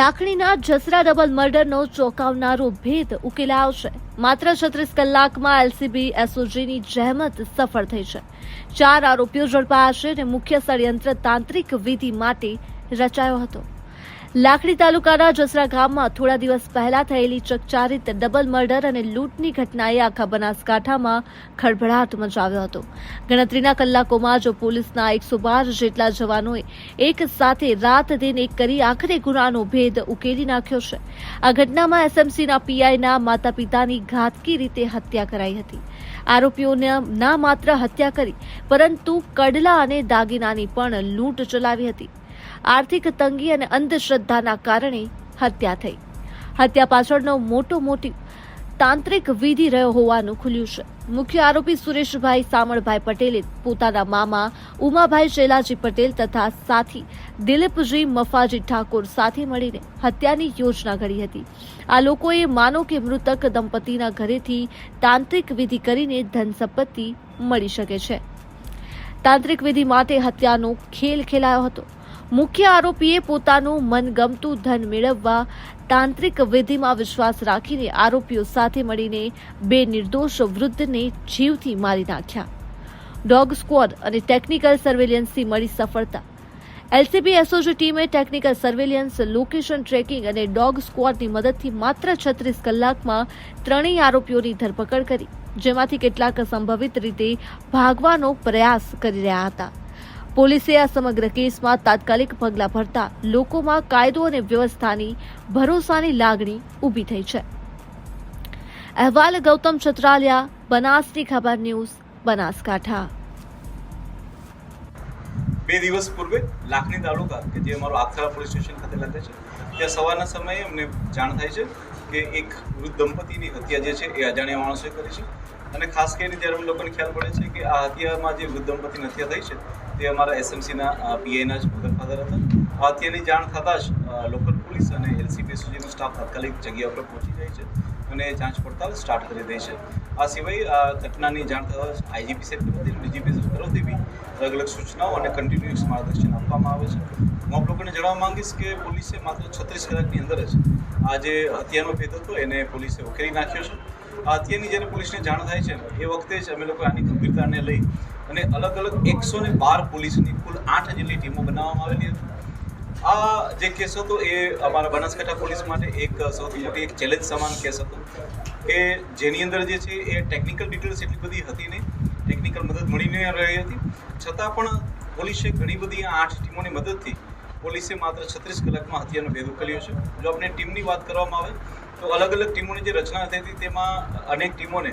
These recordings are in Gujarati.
લાખણીના જસરા ડબલ મર્ડરનો ચોંકાવનારો ભેદ ઉકેલાયો છે. માત્ર છત્રીસ કલાકમાં એલસીબી એસઓજીની જહેમત સફળ થઈ છે. ચાર આરોપીઓ ઝડપાયા છે અને મુખ્ય ષડયંત્ર તાંત્રિક વિધિ માટે રચાયો હતો. લાખણી તાલુકાના જસરા ગામમાં થોડા દિવસ પહેલા થયેલી ચકચારિત ડબલ મર્ડર અને લૂંટની ઘટનાએ આખા બનાસકાંઠામાં ખળભળાટ મચાવ્યો હતો. ગણતરીના કલાકોમાં જો પોલીસના એકસો બાર જેટલા જવાનોએ એક સાથે રાત દિન એક કરી આખરે ગુનાનો ભેદ ઉકેલી નાખ્યો છે. આ ઘટનામાં એસએમસીના પીઆઈના માતા પિતાની ઘાતકી રીતે હત્યા કરાઈ હતી. આરોપીઓને ના માત્ર હત્યા કરી, પરંતુ કડલા અને દાગીનાની પણ લૂંટ ચલાવી હતી. આર્થિક તંગી અને અંધશ્રદ્ધાના કારણે હત્યા થઈ. હત્યા પાછળનો મોટો મોટી તાંત્રિક વિધિ રહ્યો હોવાનું ખુલ્યું છે. મુખ્ય આરોપી સુરેશભાઈ સામળભાઈ પટેલે પોતાના મામા ઉમાભાઈ શૈલાજી પટેલ તથા સાથી દિલીપજી મફાજી ઠાકોર સાથે મળીને હત્યાની યોજના ઘડી હતી. આ લોકોએ માનો કે મૃતક દંપતીના ઘરેથી તાંત્રિક વિધિ કરીને ધન સંપત્તિ મળી શકે છે. તાંત્રિક વિધિ માટે હત્યાનો ખેલ ખેલાયો હતો. મુખ્ય આરોપીએ પોતાનું મનગમતું ધન મેળવવા તાંત્રિક વિધિમાં વિશ્વાસ રાખીને આરોપીઓ સાથે મળીને બે નિર્દોષ વૃદ્ધને જીવથી મારી નાખ્યા. ડોગ સ્ક્વોડ અને ટેકનિકલ સર્વેલન્સથી મળી સફળતા. એલસીબી એસઓજી ટીમે ટેકનિકલ સર્વેલન્સ, લોકેશન ટ્રેકિંગ અને ડોગ સ્ક્વોડની મદદથી માત્ર છત્રીસ કલાકમાં ત્રણેય આરોપીઓની ધરપકડ કરી, જેમાંથી કેટલાક સંભવિત રીતે ભાગવાનો પ્રયાસ કરી રહ્યા હતા. પોલીસે આ સમગ્ર કેસમાં તાત્કાલિક પગલાં ભરતા લોકોમાં કાયદો અને વ્યવસ્થાની ભરોસાની લાગણી ઊભી થઈ છે. અહેવાલ ગૌતમ છત્રાલિયા, બનાસની ખબર ન્યૂઝ, બનાસકાંઠા. બે દિવસ પૂર્વે લાખની તાલુકા કે જે અમારું આખરા પોલીસ સ્ટેશન ખાતે લાગે છે, ત્યાં સવારના સમયે અમને જાણ થાય છે કે એક વૃદ્ધ દંપતીની હત્યા જે છે એ અજાણ્યા માણસોએ કરી છે. અને ખાસ કરીને જ્યારે અમને લોકોને ખ્યાલ પડે છે કે આ હત્યામાં જે વૃદ્ધ દંપતીની હત્યા થઈ છે તે અમારા એસએમસીના પીઆઈના જ મધર ફાધર હતા. હત્યાની જાણ થતાં જ લોકલ પોલીસ અને એલસીબી સુધીનો સ્ટાફ તાત્કાલિક જગ્યા ઉપર પહોંચી જાય છે અને જાંચ પડતાલ સ્ટાર્ટ કરી દે છે. આ સિવાય આ ઘટનાની જાણ થતાં આઈજીપી સાહેબ તરફથી ડીજીપી સાહેબ તરફથી બી અલગ અલગ સૂચનાઓ અને કન્ટિન્યુઅસ માર્ગદર્શન આપવામાં આવે છે. હું આપ લોકોને જણાવવા માંગીશ કે પોલીસે માત્ર છત્રીસ કલાકની અંદર જ આ જે હત્યાનો ભેદ હતો એને પોલીસે ઉકેલી નાખ્યો છે. આ હત્યાની જ્યારે પોલીસને જાણ થાય છે, એ વખતે જ અમે લોકો આની ગંભીરતાને લઈ અને અલગ અલગ એકસો ને બાર પોલીસની કુલ આઠ જેટલી ટીમો બનાવવામાં આવેલી હતી. આ જે કેસ હતો એ અમારા બનાસકાંઠા પોલીસ માટે એક સૌથી મોટી એક ચેલેન્જ સમાન કેસ હતો કે જેની અંદર જે છે એ ટેકનિકલ ડિટેલ્સ એટલી બધી હતી નહીં, ટેકનિકલ મદદ મળી ન રહી હતી. છતાં પણ પોલીસે ઘણી બધી આ આઠ ટીમોની મદદથી પોલીસે માત્ર છત્રીસ કલાકમાં હત્યાનો ભેદ ઉકેલ્યો છે. જો આપણે ટીમની વાત કરવામાં આવે તો અલગ અલગ ટીમોની જે રચના થઈ હતી તેમાં અનેક ટીમોને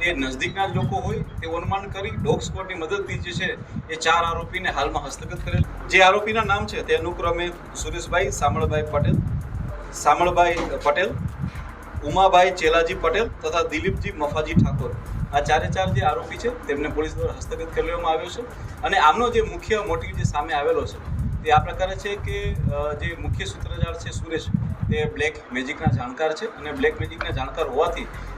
એ નજદીકના જ લોકો હોય, તે અનુમાન કરી ડોગ સ્ક્વોડની મદદથી જે છે, એ ચાર આરોપીને હાલમાં હસ્તગત કરેલ જે આરોપીના નામ છે, તે અનુક્રમે સુરેશભાઈ, સામળભાઈ પટેલ સામળભાઈ પટેલ, ઉમાભાઈ ચેલાજી પટેલ તથા દિલીપજી મફાજી ઠાકોર. આ ચારે ચાર જે આરોપી છે, તેમને પોલીસ દ્વારા હસ્તગત કરવામાં આવ્યો છે. અને આમનો જે મુખ્ય મોટિવ જે સામે આવેલો છે, તે આ પ્રકારે છે કે જે મુખ્ય સૂત્રધાર છે સુરેશ, તે બ્લેક મેજિકના જાણકાર છે. અને બ્લેક મેજિકના જાણકાર હોવાથી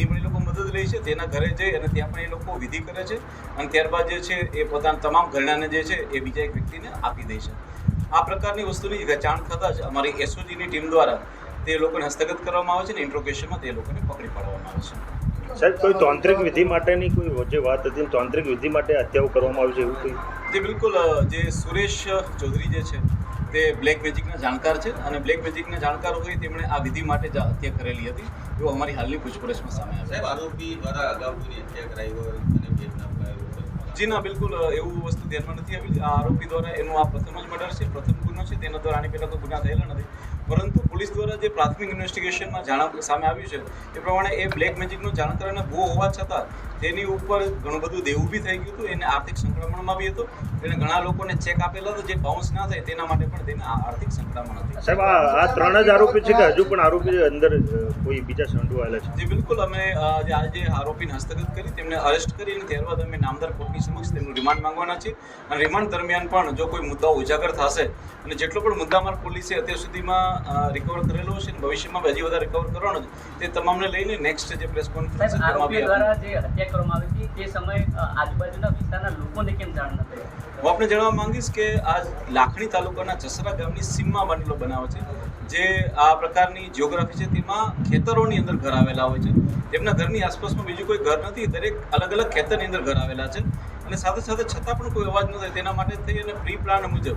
એની પણ એ લોકો મદદ લે છે તેના ઘરે જઈ અને ત્યાં પણ એ લોકો વિધિ કરે છે. અને ત્યારબાદ જે છે એ પોતાના તમામ ઘરણાને જે છે એ બીજા એક વ્યક્તિને આપી દે છે. આ પ્રકારની વસ્તુની જાણ થતાં જ અમારી એસઓજીની ટીમ દ્વારા તે લોકોને હસ્તગત કરવામાં આવે છે અને ઇન્ટ્રોગેશનમાં તે લોકોને પકડી પાડવામાં આવે છે. સાહેબ કોઈ તાંત્રિક વિધિ માટેની કોઈ જે વાત હતી તાંત્રિક વિધિ માટે હત્યાઓ કરવામાં આવી છે એવું કંઈ? જે બિલકુલ જે સુરેશ ચૌધરી જે છે તે બ્લેક મેજિકના જાણકાર છે અને બ્લેક મેજિકના જાણકાર હોય તેમણે આ વિધિ માટે જ હત્યા કરેલી હતી. એવું અમારી હાલની પૂછપરછમાં સામે આવ્યું. સાહેબ આરોપી દ્વારા અગાઉ કોઈની હત્યા કરાઈ હોય અને ના જી ના બિલકુલ એવું વસ્તુ ધ્યાનમાં નથી આવી. આ આરોપી દ્વારા એનું આ પ્રથમ જ મર્ડર છે પ્રથમ ગુનો છે. તેના દ્વારા આની પહેલાં તો ગુના થયેલા નથી. પરંતુ પોલીસ દ્વારા જે પ્રાથમિક ઇન્વેસ્ટિગેશનમાં જાણ સામે આવ્યું છે એ પ્રમાણે એ બ્લેક મેજિકનો જાણકાર અને ભૂ હોવા છતાં તેની ઉપર ઘણું બધું દેવું બી થઈ ગયું હતું એને આર્થિક સંકળામણમાં બી હતો. એને ઘણા લોકોને ચેક આપેલા હતા જે બાઉન્સ ના થાય તેના માટે પણ તેને આ આર્થિક સંક્રમણ હતી. સાહેબ આ આ ત્રણ જ આરોપી છે કે હજુ પણ આરોપી અંદર કોઈ બીજા સંડોવાયેલા છે? જી બિલકુલ. અમે જે આજે આરોપીને હસ્તગત કરી તેમને અરેસ્ટ કરી અને ત્યારબાદ અમે નામદાર કોર્ટની સમક્ષ તેમનું રિમાન્ડ માંગવાના છે અને રિમાન્ડ દરમિયાન પણ જો કોઈ મુદ્દાઓ ઉજાગર થશે અને જેટલો પણ મુદ્દામાલ પોલીસે અત્યાર સુધીમાં રિકવર કરેલો છે અને ભવિષ્યમાં હજી વધારે રિકવર કરવાનો છે તે તમામને લઈને નેક્સ્ટ જે પ્રેસ કોન્ફરન્સ આપણે- દ્વારા જે હત્યા કરવામાં આવી હતી તે સમયે આજુબાજુના વિસ્તારના લોકોને કેમ જાણ ન થઈ? હું આપને જણાવવા માંગીશ કે આ લાખણી તાલુકાના જસરા ગામની સીમમાં બનેલો બનાવ છે જે આ પ્રકારની જિયોગ્રાફી છે તેમાં ખેતરોની અંદર ઘર આવેલા હોય છે. તેમના ઘરની આસપાસમાં બીજું કોઈ ઘર નથી દરેક અલગ અલગ ખેતરની અંદર ઘર આવેલા છે. અને સાથે સાથે છતાં પણ કોઈ અવાજ ન થાય તેના માટે થઈ અને પ્રી પ્લાન મુજબ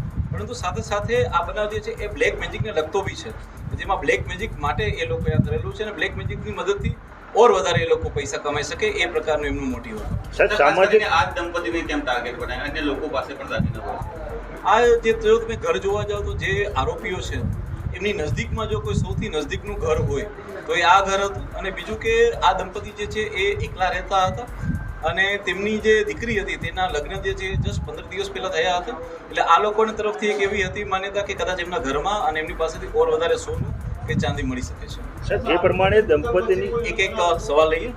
પરંતુ સાથે સાથે આ બનાવ જે છે એ બ્લેક મેજિકને લગતો બી છે. જેમાં બ્લેક મેજિક માટે એ લોકોએ આ કરેલું છે અને બ્લેક મેજિકની મદદથી ઓર વધારે એ લોકો પૈસા કમાઈ શકે એ પ્રકારનું એમનું મોટિવ હતું. સાહેબ સામાજિક આ દંપતીને કેમ ટાર્ગેટ બનાવ્યા? અને લોકો પાસે પણ દાગીના હોય આ જે જો તમે ઘર જોવા જાઓ તો જે આરોપીઓ છે એમની નજદીકમાં જો કોઈ સૌથી નજદીકનું ઘર હોય તો એ આ ઘર હતું. અને બીજું કે આ દંપતી જે છે એ એકલા રહેતા હતા. અને તેમની જે દીકરી હતી તેના લગ્ન જે છે જસ્ટ પંદર દિવસ પહેલાં થયા હતા. એટલે આ લોકોની તરફથી એક એવી હતી માન્યતા કે કદાચ એમના ઘરમાં અને એમની પાસેથી ઓર વધારે સોનું કે ચાંદી મળી શકે છે. જે પ્રમાણે દંપતીની એક એક સવાલ લઈએ.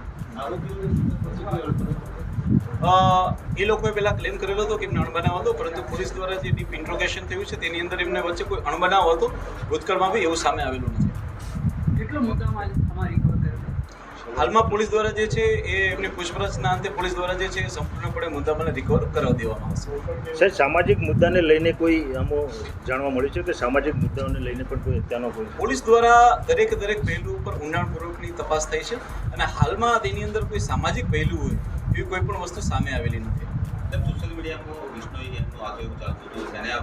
એ લોકોએ પહેલાં ક્લેમ કરેલો હતો કે એમને અણબનાવ હતો પરંતુ પોલીસ દ્વારા જે ડીપ ઇન્ટ્રોગેશન થયું છે તેની અંદર એમને વચ્ચે કોઈ અણબનાવ હતો. ભૂતકાળમાં બી એવું સામે આવેલું નથી. કેટલો મુદ્દામાલ અમારી કર્યો હાલમાં પોલીસ દ્વારા જે છે એ એમની પૂછપરછના અંતે પોલીસ દ્વારા જે છે એ સંપૂર્ણપણે મુદ્દામાં રિકવર કરાવી દેવામાં આવશે સાહેબ સામાજિક મુદ્દાને લઈને કોઈ આમો જાણવા મળ્યું છે કે સામાજિક મુદ્દાઓને લઈને પણ કોઈ હત્યાનો કોઈ પોલીસ દ્વારા દરેક દરેક પહેલું ઉપર ઊંડાણપૂર્વકની તપાસ થઈ છે અને હાલમાં તેની અંદર કોઈ સામાજિક પહેલું હોય એવી કોઈ પણ વસ્તુ સામે આવેલી નથી સોશિયલ સોશિયલ મીડિયામાં વિષ્ણુ ગેમનું આગળ ચાલતું હતું તેને આ.